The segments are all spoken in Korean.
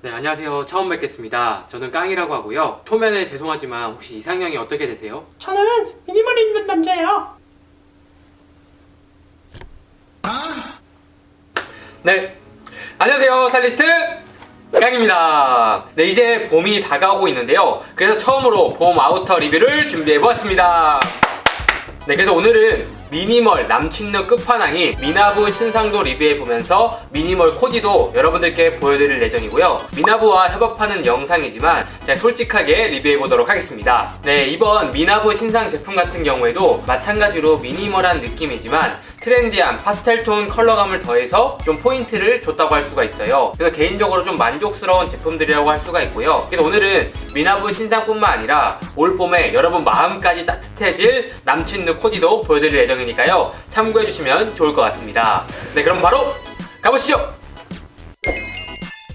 네, 안녕하세요. 처음 뵙겠습니다. 저는 깡이라고 하고요. 초면에 죄송하지만 혹시 이상형이 어떻게 되세요? 저는 미니멀 입는 남자예요. 네. 안녕하세요. 스타일리스트 깡입니다. 네, 이제 봄이 다가오고 있는데요. 그래서 처음으로 봄 아우터 리뷰를 준비해 보았습니다. 네, 그래서 오늘은 미니멀 남친룩 끝판왕인 미나부 신상도 리뷰해 보면서 미니멀 코디도 여러분들께 보여드릴 예정이고요. 미나부와 협업하는 영상이지만 제가 솔직하게 리뷰해 보도록 하겠습니다. 네, 이번 미나부 신상 제품 같은 경우에도 마찬가지로 미니멀한 느낌이지만 트렌디한 파스텔톤 컬러감을 더해서 좀 포인트를 줬다고 할 수가 있어요. 그래서 개인적으로 좀 만족스러운 제품들이라고 할 수가 있고요. 그래서 오늘은 미나부 신상뿐만 아니라 올 봄에 여러분 마음까지 따뜻해질 남친룩 코디도 보여드릴 예정 이니까요. 참고해 주시면 좋을 것 같습니다. 네, 그럼 바로 가보시죠!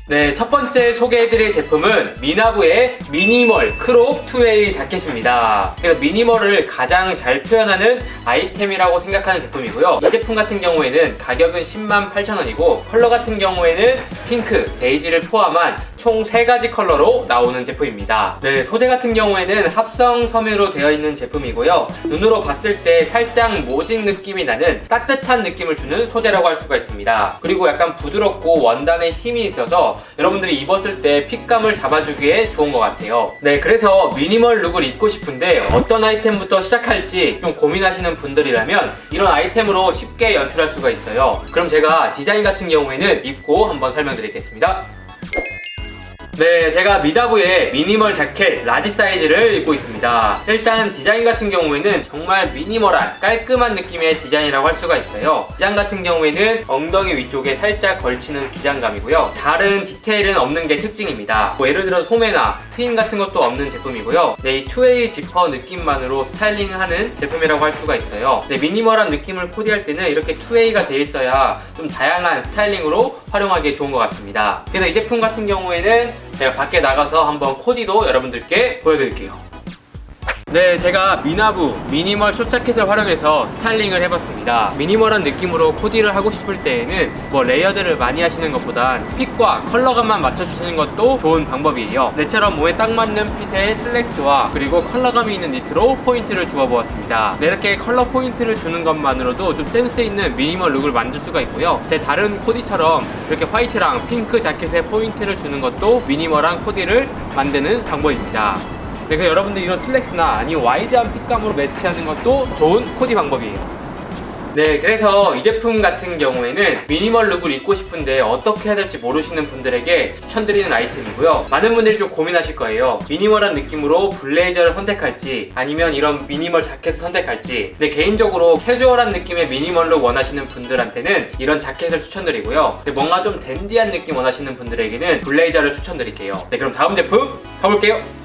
네, 첫 번째 소개해드릴 제품은 미나부의 미니멀 크롭 투웨이 자켓입니다. 그래서 미니멀을 가장 잘 표현하는 아이템이라고 생각하는 제품이고요. 이 제품 같은 경우에는 가격은 10만 8천 원이고 컬러 같은 경우에는 핑크, 베이지를 포함한 총 3가지 컬러로 나오는 제품입니다. 네, 소재 같은 경우에는 합성 섬유로 되어 있는 제품이고요. 눈으로 봤을 때 살짝 모직 느낌이 나는 따뜻한 느낌을 주는 소재라고 할 수가 있습니다. 그리고 약간 부드럽고 원단에 힘이 있어서 여러분들이 입었을 때 핏감을 잡아주기에 좋은 것 같아요. 네, 그래서 미니멀 룩을 입고 싶은데 어떤 아이템부터 시작할지 좀 고민하시는 분들이라면 이런 아이템으로 쉽게 연출할 수가 있어요. 그럼 제가 디자인 같은 경우에는 입고 한번 설명드리겠습니다. 네, 제가 미다부의 미니멀 자켓 라지 사이즈를 입고 있습니다. 일단 디자인 같은 경우에는 정말 미니멀한 깔끔한 느낌의 디자인이라고 할 수가 있어요. 기장 같은 경우에는 엉덩이 위쪽에 살짝 걸치는 기장감이고요. 다른 디테일은 없는 게 특징입니다. 뭐 예를 들어 소매나 트임 같은 것도 없는 제품이고요. 네, 이 투웨이 지퍼 느낌만으로 스타일링하는 제품이라고 할 수가 있어요. 네, 미니멀한 느낌을 코디할 때는 이렇게 투웨이가 돼 있어야 좀 다양한 스타일링으로 활용하기에 좋은 것 같습니다. 그래서 이 제품 같은 경우에는 제가 밖에 나가서 한번 코디도 여러분들께 보여드릴게요. 네, 제가 미나부 미니멀 숏자켓을 활용해서 스타일링을 해봤습니다. 미니멀한 느낌으로 코디를 하고 싶을 때에는 뭐 레이어드를 많이 하시는 것보단 핏과 컬러감만 맞춰주시는 것도 좋은 방법이에요. 내처럼 몸에 딱 맞는 핏의 슬랙스와 그리고 컬러감이 있는 니트로 포인트를 주어보았습니다. 네, 이렇게 컬러 포인트를 주는 것만으로도 좀 센스 있는 미니멀 룩을 만들 수가 있고요. 제 다른 코디처럼 이렇게 화이트랑 핑크 자켓에 포인트를 주는 것도 미니멀한 코디를 만드는 방법입니다. 네, 그래서 여러분들 이런 슬랙스나 아니면 와이드한 핏감으로 매치하는 것도 좋은 코디 방법이에요. 네, 그래서 이 제품 같은 경우에는 미니멀 룩을 입고 싶은데 어떻게 해야 될지 모르시는 분들에게 추천드리는 아이템이고요. 많은 분들이 좀 고민하실 거예요. 미니멀한 느낌으로 블레이저를 선택할지 아니면 이런 미니멀 자켓을 선택할지. 근데 개인적으로 캐주얼한 느낌의 미니멀 룩 원하시는 분들한테는 이런 자켓을 추천드리고요. 근데 뭔가 좀 댄디한 느낌 원하시는 분들에게는 블레이저를 추천드릴게요. 네, 그럼 다음 제품 가볼게요.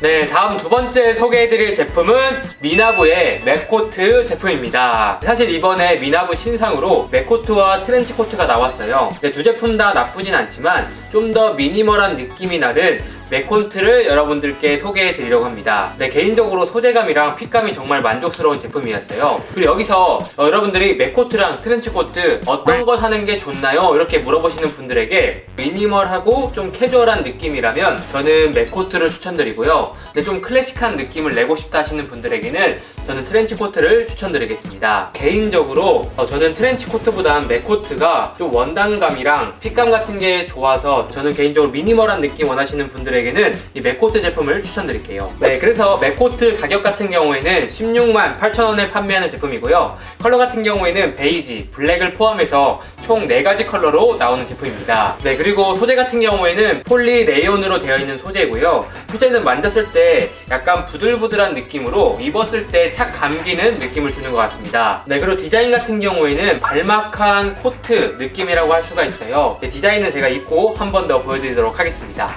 네, 다음 두 번째 소개해드릴 제품은 미나부의 맥코트 제품입니다. 사실 이번에 미나부 신상으로 맥코트와 트렌치코트가 나왔어요. 두 제품 다 나쁘진 않지만 좀 더 미니멀한 느낌이 나는 맥코트를 여러분들께 소개해 드리려고 합니다. 네, 개인적으로 소재감이랑 핏감이 정말 만족스러운 제품이었어요. 그리고 여기서 어, 여러분들이 맥코트랑 트렌치코트 어떤 거 사는 게 좋나요? 이렇게 물어보시는 분들에게 미니멀하고 좀 캐주얼한 느낌이라면 저는 맥코트를 추천드리고요. 근데 좀 클래식한 느낌을 내고 싶다 하시는 분들에게는 저는 트렌치코트를 추천드리겠습니다. 개인적으로 어, 저는 트렌치코트보단 맥코트가 좀 원단감이랑 핏감 같은 게 좋아서 저는 개인적으로 미니멀한 느낌 원하시는 분들에게는 이 맥코트 제품을 추천드릴게요. 네, 그래서 맥코트 가격 같은 경우에는 16만 8천 원에 판매하는 제품이고요. 컬러 같은 경우에는 베이지, 블랙을 포함해서 총 4가지 컬러로 나오는 제품입니다. 네, 그리고 소재 같은 경우에는 폴리 레이온으로 되어 있는 소재고요. 소재는 만졌을 때 약간 부들부들한 느낌으로 입었을 때 착 감기는 느낌을 주는 것 같습니다. 네, 그리고 디자인 같은 경우에는 발막한 코트 느낌이라고 할 수가 있어요. 네, 디자인은 제가 입고 한 번 더 보여드리도록 하겠습니다.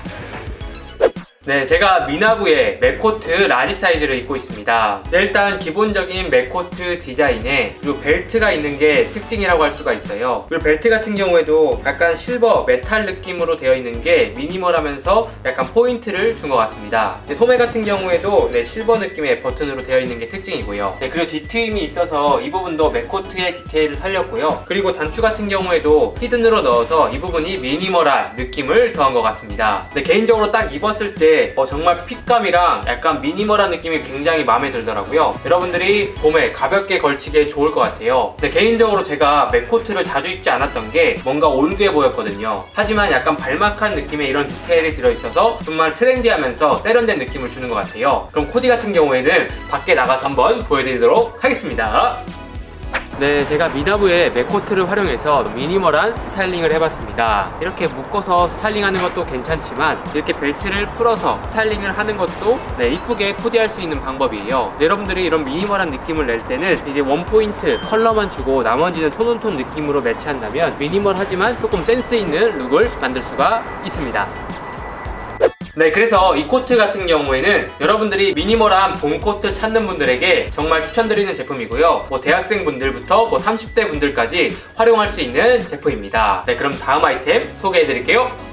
네, 제가 미나부의 맥코트 라지 사이즈를 입고 있습니다. 네, 일단 기본적인 맥코트 디자인에 그리고 벨트가 있는 게 특징이라고 할 수가 있어요. 그리고 벨트 같은 경우에도 약간 실버 메탈 느낌으로 되어 있는 게 미니멀하면서 약간 포인트를 준 것 같습니다. 네, 소매 같은 경우에도 네, 실버 느낌의 버튼으로 되어 있는 게 특징이고요. 네, 그리고 뒤트임이 있어서 이 부분도 맥코트의 디테일을 살렸고요. 그리고 단추 같은 경우에도 히든으로 넣어서 이 부분이 미니멀한 느낌을 더한 것 같습니다. 네, 개인적으로 딱 입었을 때 어, 정말 핏감이랑 약간 미니멀한 느낌이 굉장히 마음에 들더라고요. 여러분들이 봄에 가볍게 걸치기에 좋을 것 같아요. 근데 개인적으로 제가 맥코트를 자주 입지 않았던 게 뭔가 올드해 보였거든요. 하지만 약간 발막한 느낌의 이런 디테일이 들어있어서 정말 트렌디하면서 세련된 느낌을 주는 것 같아요. 그럼 코디 같은 경우에는 밖에 나가서 한번 보여드리도록 하겠습니다. 네, 제가 미나부의 맥코트를 활용해서 미니멀한 스타일링을 해봤습니다. 이렇게 묶어서 스타일링하는 것도 괜찮지만 이렇게 벨트를 풀어서 스타일링을 하는 것도 네, 이쁘게 코디할 수 있는 방법이에요. 네, 여러분들이 이런 미니멀한 느낌을 낼 때는 이제 원 포인트 컬러만 주고 나머지는 톤온톤 느낌으로 매치한다면 미니멀하지만 조금 센스 있는 룩을 만들 수가 있습니다. 네, 그래서 이 코트 같은 경우에는 여러분들이 미니멀한 봄 코트 찾는 분들에게 정말 추천드리는 제품이고요. 뭐 대학생 분들부터 뭐 30대 분들까지 활용할 수 있는 제품입니다. 네, 그럼 다음 아이템 소개해 드릴게요.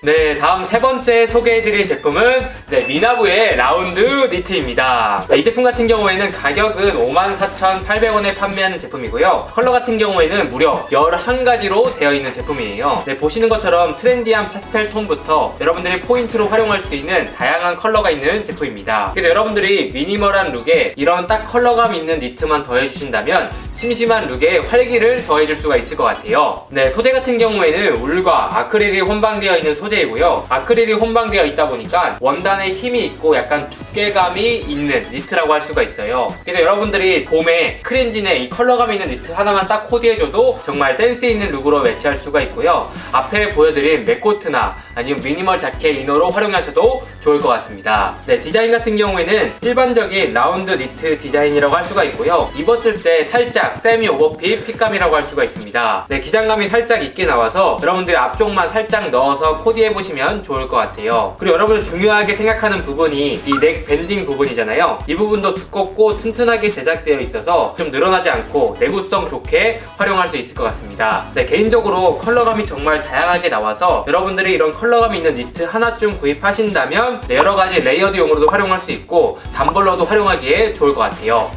네, 다음 세 번째 소개해드릴 제품은 네, 미나부의 라운드 니트입니다. 네, 이 제품 같은 경우에는 가격은 54,800원에 판매하는 제품이고요. 컬러 같은 경우에는 무려 11가지로 되어 있는 제품이에요. 네, 보시는 것처럼 트렌디한 파스텔 톤부터 여러분들이 포인트로 활용할 수 있는 다양한 컬러가 있는 제품입니다. 그래서 여러분들이 미니멀한 룩에 이런 딱 컬러감 있는 니트만 더해주신다면 심심한 룩에 활기를 더해줄 수가 있을 것 같아요. 네, 소재 같은 경우에는 울과 아크릴이 혼방되어 있는 소재이고요. 아크릴이 혼방되어 있다 보니까 원단에 힘이 있고 약간 두께감이 있는 니트라고 할 수가 있어요. 그래서 여러분들이 봄에 크림진에 이 컬러감 있는 니트 하나만 딱 코디해줘도 정말 센스 있는 룩으로 매치할 수가 있고요. 앞에 보여드린 맥코트나 아니면 미니멀 자켓 이너로 활용하셔도 좋을 것 같습니다. 네, 디자인 같은 경우에는 일반적인 라운드 니트 디자인이라고 할 수가 있고요. 입었을 때 살짝 세미 오버핏 핏감이라고 할 수가 있습니다. 네, 기장감이 살짝 있게 나와서 여러분들이 앞쪽만 살짝 넣어서 코디해보시면 좋을 것 같아요. 그리고 여러분들 중요하게 생각하는 부분이 이 넥 밴딩 부분이잖아요. 이 부분도 두껍고 튼튼하게 제작되어 있어서 좀 늘어나지 않고 내구성 좋게 활용할 수 있을 것 같습니다. 네, 개인적으로 컬러감이 정말 다양하게 나와서 여러분들이 이런 컬러 감 있는 니트 하나쯤 구입하신다면 네, 여러 가지 레이어드 용으로도 활용할 수 있고 단벌러도 활용하기에 좋을 것 같아요.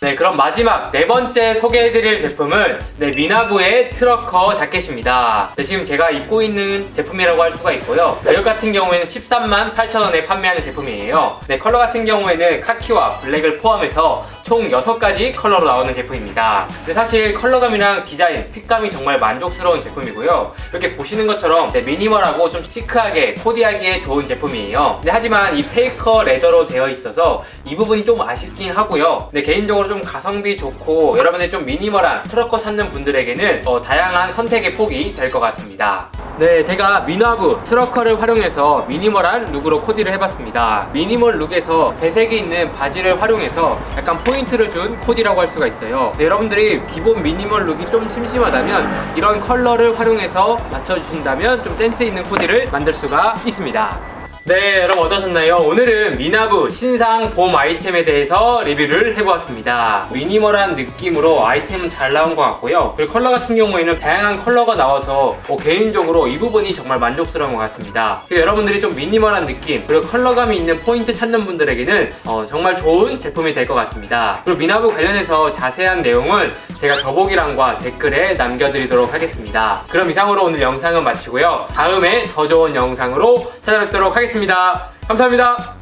네, 그럼 마지막 네 번째 소개해드릴 제품은 네, 미나부의 트러커 자켓입니다. 네, 지금 제가 입고 있는 제품이라고 할 수가 있고요. 가격 같은 경우에는 13만 8천 원에 판매하는 제품이에요. 네, 컬러 같은 경우에는 카키와 블랙을 포함해서 총 6가지 컬러로 나오는 제품입니다. 근데 사실 컬러감이랑 디자인, 핏감이 정말 만족스러운 제품이고요. 이렇게 보시는 것처럼 네, 미니멀하고 좀 시크하게 코디하기에 좋은 제품이에요. 근데 하지만 이 페이커 레더로 되어 있어서 이 부분이 좀 아쉽긴 하고요. 근데 개인적으로 좀 가성비 좋고 여러분들 좀 미니멀한 트러커 찾는 분들에게는 어, 다양한 선택의 폭이 될 것 같습니다. 네, 제가 미나부 트러커를 활용해서 미니멀한 룩으로 코디를 해봤습니다. 미니멀 룩에서 배색이 있는 바지를 활용해서 약간 포인트를 준 코디라고 할 수가 있어요. 네, 여러분들이 기본 미니멀 룩이 좀 심심하다면 이런 컬러를 활용해서 맞춰주신다면 좀 센스 있는 코디를 만들 수가 있습니다. 네, 여러분 어떠셨나요? 오늘은 미나부 신상 봄 아이템에 대해서 리뷰를 해보았습니다. 미니멀한 느낌으로 아이템은 잘 나온 것 같고요. 그리고 컬러 같은 경우에는 다양한 컬러가 나와서 어, 개인적으로 이 부분이 정말 만족스러운 것 같습니다. 그래서 여러분들이 좀 미니멀한 느낌 그리고 컬러감이 있는 포인트 찾는 분들에게는 어, 정말 좋은 제품이 될 것 같습니다. 그리고 미나부 관련해서 자세한 내용은 제가 더보기란과 댓글에 남겨드리도록 하겠습니다. 그럼 이상으로 오늘 영상은 마치고요. 다음에 더 좋은 영상으로 찾아뵙도록 하겠습니다. 감사합니다.